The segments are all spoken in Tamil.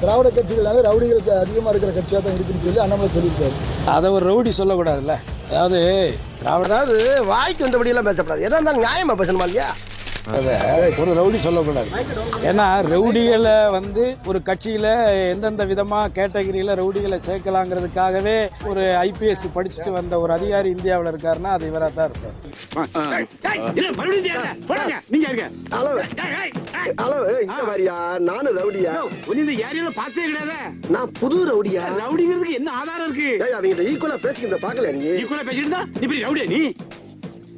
திராவிட கட்சிகளால ரவுடிகளுக்கு அதிகமா இருக்கிற கட்சியா தான் இருக்குன்னு சொல்லி அண்ணாமலை சொல்லியிருக்காரு. அதை ஒரு ரவுடி சொல்லக்கூடாதுல்ல? அதாவது திராவிட அதாவது வாய்க்கு வந்தபடியெல்லாம் பேசக்கூடாது. எதா இருந்தாலும் நியாயமா பேசணுமா இல்லையா? அதை ஒரு ரவுடி சொல்லக்கூடாது. ஏன்னா ரவுடிகளை வந்து ஒரு கட்சியில் எந்தெந்த விதமாக கேட்டகரியில் ரவுடிகளை சேர்க்கலாங்கிறதுக்காகவே ஒரு ஐபிஎஸ் படிச்சுட்டு வந்த ஒரு அதிகாரி இந்தியாவில் இருக்காருன்னா அது இவராக தான் இருப்பார் ஹலோ இந்த மாதிரியா நானும் ரவுடியா. நீ இந்த ஏரியால பார்த்தே கிடையாது. நான் புது ரவுடியா. ரவுடிங்கிறதுக்கு என்ன ஆதாரம் இருக்கு? ஏய் அவங்க ஈக்குவலா பேசிக்கிறத பாக்கல நீ? நீ கூட பேசிட்டு இருந்தா நீ இப்படி ரவுடியா நீ?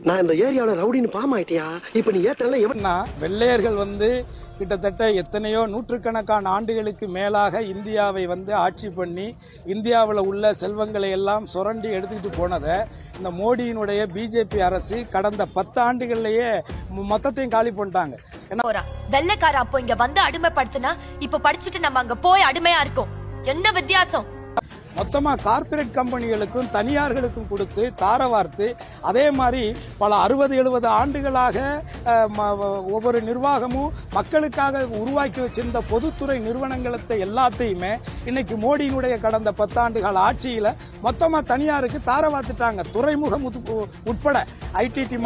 நான் இந்த ஏரியாவுல ரவுடின்னு பாமாயிட்டியா இப்ப நீ ஏத்தல எவன் ஏன்னா வெள்ளையர்கள் வந்து கிட்டத்தட்ட எத்தனையோ நூற்றுக்கணக்கான ஆண்டுகளுக்கு மேலாக இந்தியாவை வந்து ஆட்சி பண்ணி இந்தியாவில் உள்ள செல்வங்களை எல்லாம் சுரண்டி எடுத்துக்கிட்டு போனதை இந்த மோடியினுடைய பிஜேபி அரசு கடந்த பத்து ஆண்டுகள்லயே மொத்தத்தையும் காலி பண்ணிட்டாங்க. போறான் வெள்ளைக்கார அப்போ இங்க வந்து அடிமைப்படுத்தினா இப்ப படிச்சுட்டு நம்ம அங்க போய் அடிமையா இருக்கோம். என்ன வித்தியாசம்? மொத்தமா கார்ப்பரேட் கம்பெனிகளுக்கும் தனியார்களுக்கும் கொடுத்து தார வார்த்து அதே மாதிரி பல அறுபது எழுபது ஆண்டுகளாக ஒவ்வொரு நிர்வாகமும் மக்களுக்காக உருவாக்கி வச்சிருந்த பொதுத்துறை நிறுவனங்களத்தை எல்லாத்தையுமே இன்னைக்கு மோடியினுடைய கடந்த பத்தாண்டுகால ஆட்சியில மொத்தமா தனியாருக்கு தார வார்த்துட்டாங்க துறைமுகம் உட்ப- உட்பட. ஐடிடி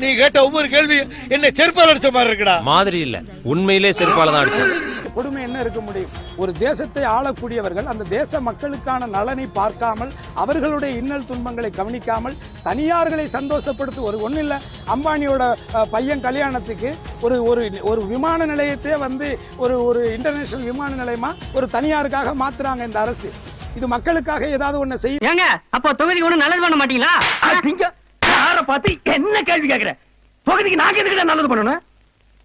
நீ கேட்ட ஒவ்வொரு கேள்வி என்ன செருப்பால் அடிச்ச மாதிரி இருக்குடா. மாதிரி இல்ல. உண்மையிலே செருப்பால தான் அடிச்சது கொடுமை என்ன இருக்க முடியும்? ஒரு தேசத்தை ஆளக்கூடியவர்கள் அந்த தேச மக்களுக்கான நலனை பார்க்காமல் அவர்களுடைய இன்னல் துன்பங்களை கவனிக்காமல் தனியார்களை சந்தோஷப்படுத்த ஒரு ஒன்றும் இல்லை அம்பானியோட பையன் கல்யாணத்துக்கு ஒரு ஒரு ஒரு விமான நிலையத்தையே வந்து ஒரு ஒரு இன்டர்நேஷனல் விமான நிலையமா ஒரு தனியாருக்காக மாத்துறாங்க இந்த அரசு. இது மக்களுக்காக ஏதாவது ஒண்ணு செய்ய ஏங்க அப்ப தொகுதிக்கு ஒண்ணு நல்லது பண்ண மாட்டீங்களா? பார்த்து என்ன கேள்வி கேட்கிறேன் தொகுதிக்கு நாங்க எதுக்கு நல்லது பண்ணணும்?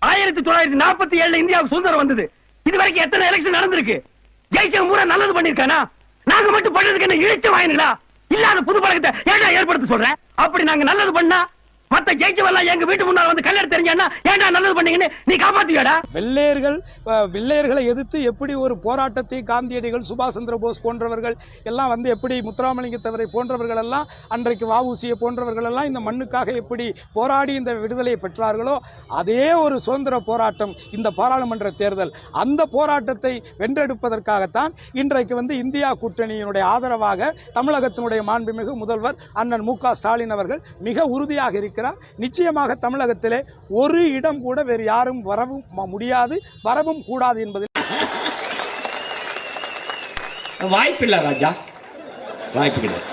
ஆயிரத்தி தொள்ளாயிரத்தி நாற்பத்தி ஏழுல இந்தியாவுக்கு சுதந்திரம் வந்தது. இது வரைக்கும் எத்தனை எலெக்ஷன் நடந்திருக்கு? ஜெயிச்சவன் பூரா நல்லது பண்ணிருக்கானா நாங்க மட்டும் பண்றதுக்கு என்ன இழைச்ச வாயினுங்களா? இல்லாத புது பழக்கத்தை ஏடா ஏற்படுத்த சொல்றேன் அப்படி நாங்க நல்லது பண்ணா மத்த ஜெயிச்சவெல்லாம் எங்க வீட்டு முன்னால வந்து கல்யாணம் தெரிஞ்சானா ஏன்டா நல்லது பண்ணீங்கன்னு நீ காப்பாத்துவியாடா வெள்ளையர்கள் வெள்ளையர்களை எதிர்த்து எப்படி ஒரு போராட்டத்தை காந்தியடிகள் சுபாஷ் சந்திர போஸ் போன்றவர்கள் எல்லாம் வந்து எப்படி முத்துராமலிங்கத்தவரை போன்றவர்கள் எல்லாம் அன்றைக்கு வாவூசியை போன்றவர்கள் எல்லாம் இந்த மண்ணுக்காக எப்படி போராடி இந்த விடுதலையை பெற்றார்களோ அதே ஒரு சுதந்திர போராட்டம் இந்த பாராளுமன்ற தேர்தல். அந்த போராட்டத்தை வென்றெடுப்பதற்காகத்தான் இன்றைக்கு வந்து இந்தியா கூட்டணியினுடைய ஆதரவாக தமிழகத்தினுடைய மாண்புமிகு முதல்வர் அண்ணன் மு க ஸ்டாலின் அவர்கள் மிக உறுதியாக இருக்கிறார். நிச்சயமாக தமிழகத்திலே ஒரு இடம் கூட வேறு யாரும் வரவும் முடியாது வரவும் கூடாது என்பதில் வாய்ப்பில்லை ராஜா. வாய்ப்பு கிடையாது.